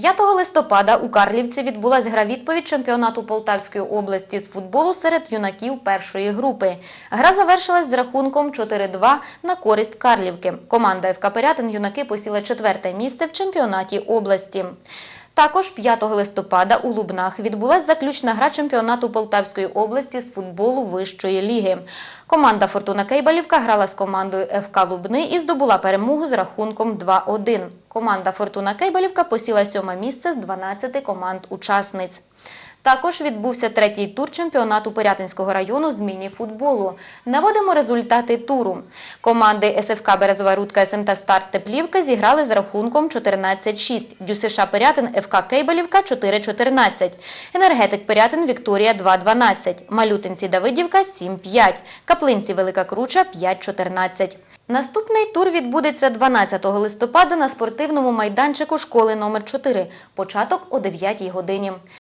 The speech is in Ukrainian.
5 листопада у Карлівці відбулась гра відповідь чемпіонату Полтавської області з футболу серед юнаків першої групи. Гра завершилась з рахунком 4-2 на користь Карлівки. Команда ФК Пирятин юнаки посіла четверте місце в чемпіонаті області. Також 5 листопада у Лубнах відбулася заключна гра чемпіонату Полтавської області з футболу вищої ліги. Команда Фортуна Кейбалівка грала з командою ФК Лубни і здобула перемогу з рахунком 2-1. Команда Фортуна Кейбалівка посіла сьоме місце з 12 команд-учасниць. Також відбувся третій тур чемпіонату Пирятинського району з міні-футболу. Наводимо результати туру. Команди СФК Березова Рудка СМТ Старт Теплівка зіграли з рахунком 14-6. ДЮСШ Пирятин ФК Кейбалівка 4-14. Енергетик Пирятин Вікторія 2-12. Малютинці Давидівка 7-5. Каплинці Велика Круча 5-14. Наступний тур відбудеться 12 листопада на спортивному майданчику школи номер 4 Початок о 9 годині.